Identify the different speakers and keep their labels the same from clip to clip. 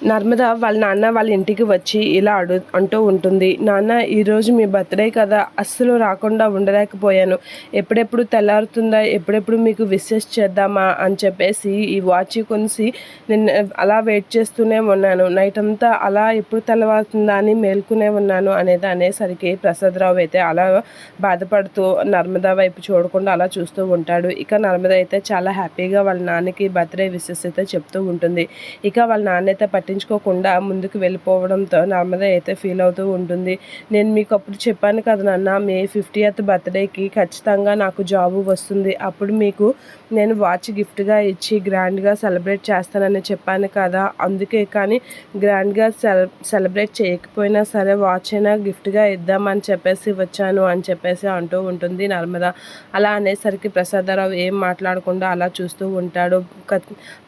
Speaker 1: నర్మద వాళ్ళ నాన్న వాళ్ళ ఇంటికి వచ్చి ఇలా అడు అంటూ ఉంటుంది. నాన్న ఈరోజు మీ బర్త్డే కదా అస్సలు రాకుండా ఉండలేకపోయాను. ఎప్పుడెప్పుడు తెల్లారుతుందా ఎప్పుడెప్పుడు మీకు విషెస్ చేద్దామా? అని చెప్పేసి ఈ వాచ్ కొనిసి నేను అలా వెయిట్ చేస్తూనే ఉన్నాను. నైట్ అంతా అలా ఎప్పుడు తెల్లవారుతుందా అని మేల్కొనే ఉన్నాను అనేది అనేసరికి ప్రసాదరావు అయితే అలా బాధపడుతూ నర్మద వైపు చూడకుండా అలా చూస్తూ ఉంటాడు. ఇక నర్మద అయితే చాలా హ్యాపీగా వాళ్ళ నాన్నకి బర్త్డే విషెస్ అయితే చెప్తూ ఉంటుంది. ఇక వాళ్ళ నాన్న అయితే పట్టించుకోకుండా ముందుకు వెళ్ళిపోవడంతో నర్మద అయితే ఫీల్ అవుతూ ఉంటుంది. నేను మీకు అప్పుడు చెప్పాను కదా నాన్న మే ఫిఫ్టీయత్ బర్త్డేకి ఖచ్చితంగా నాకు జాబు వస్తుంది. అప్పుడు మీకు నేను వాచ్ గిఫ్ట్గా ఇచ్చి గ్రాండ్గా సెలబ్రేట్ చేస్తానని చెప్పాను కదా. అందుకే కానీ గ్రాండ్గా సెలబ్రేట్ చేయకపోయినా సరే వాచ్ అయినా గిఫ్ట్గా ఇద్దామని చెప్పేసి వచ్చాను అని చెప్పేసి అంటూ ఉంటుంది నర్మద. అలా అనేసరికి ప్రసాదరావు ఏం మాట్లాడకుండా అలా చూస్తూ ఉంటాడు.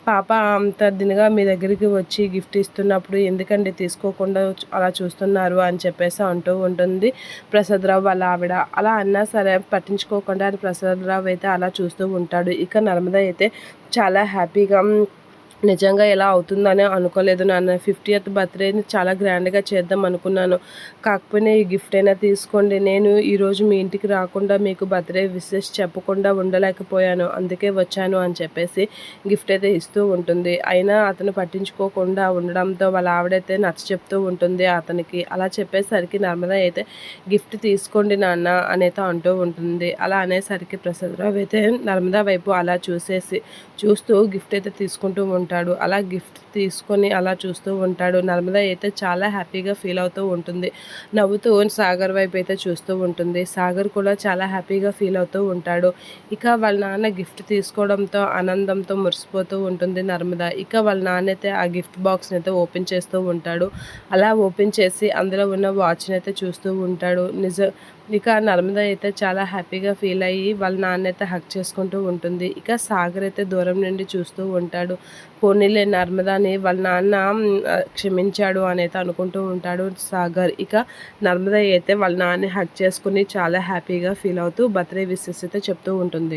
Speaker 1: పాప అంత దినగా మీ దగ్గరికి వచ్చి గిఫ్ట్ ఇస్తున్నప్పుడు ఎందుకండి తీసుకోకుండా అలా చూస్తున్నారు అని చెప్పేసి అంటూ ఉంటుంది. ప్రసాదరావు వాళ్ళ ఆవిడ. అలా అన్నా సరే పట్టించుకోకుండా ప్రసాదరావు అయితే అలా చూస్తూ ఉంటాడు. ఇక నర్మద అయితే చాలా హ్యాపీగా నిజంగా ఎలా అవుతుందని అనుకోలేదు నాన్న. ఫిఫ్టీయత్ బర్త్డేని చాలా గ్రాండ్గా చేద్దాం అనుకున్నాను. కాకపోయినా ఈ గిఫ్ట్ అయినా తీసుకోండి. నేను ఈరోజు మీ ఇంటికి రాకుండా మీకు బర్త్డే విషెస్ చెప్పకుండా ఉండలేకపోయాను. అందుకే వచ్చాను అని చెప్పేసి గిఫ్ట్ అయితే ఇస్తూ ఉంటుంది. అయినా అతను పట్టించుకోకుండా ఉండడంతో వాళ్ళ ఆవిడైతే నచ్చ చెప్తూ ఉంటుంది అతనికి. అలా చెప్పేసరికి నర్మద అయితే గిఫ్ట్ తీసుకోండి నాన్న అనేది అంటూ ఉంటుంది. అలా అనేసరికి ప్రసాదరావు అయితే నర్మదా వైపు అలా చూసేసి చూస్తూ గిఫ్ట్ అయితే తీసుకుంటూ ఉంటుంది ఉంటాడు. అలా గిఫ్ట్ తీసుకొని అలా చూస్తూ ఉంటాడు. నర్మద అయితే చాలా హ్యాపీగా ఫీల్ అవుతూ ఉంటుంది. నవ్వుతూ సాగర్ వైపు అయితే చూస్తూ ఉంటుంది. సాగర్ కూడా చాలా హ్యాపీగా ఫీల్ అవుతూ ఉంటాడు. ఇక వాళ్ళ నాన్న గిఫ్ట్ తీసుకోవడంతో ఆనందంతో మురిసిపోతూ ఉంటుంది నర్మద. ఇక వాళ్ళ నాన్న అయితే ఆ గిఫ్ట్ బాక్స్ని అయితే ఓపెన్ చేస్తూ ఉంటాడు. అలా ఓపెన్ చేసి అందులో ఉన్న వాచ్ని అయితే చూస్తూ ఉంటాడు. నిజ ఇక నర్మద అయితే చాలా హ్యాపీగా ఫీల్ అయ్యి వాళ్ళ నాన్న అయితే హక్ చేసుకుంటూ ఉంటుంది. ఇక సాగర్ అయితే దూరం నుండి చూస్తూ ఉంటాడు. పోనీలే నర్మదాని వాళ్ళ నాన్న క్షమించాడు అనేది అనుకుంటూ ఉంటాడు సాగర్. ఇక నర్మద అయితే వాళ్ళ నాన్న హక్ చేసుకుని చాలా హ్యాపీగా ఫీల్ అవుతూ బర్త్డే విషెస్ అయితే చెప్తూ ఉంటుంది.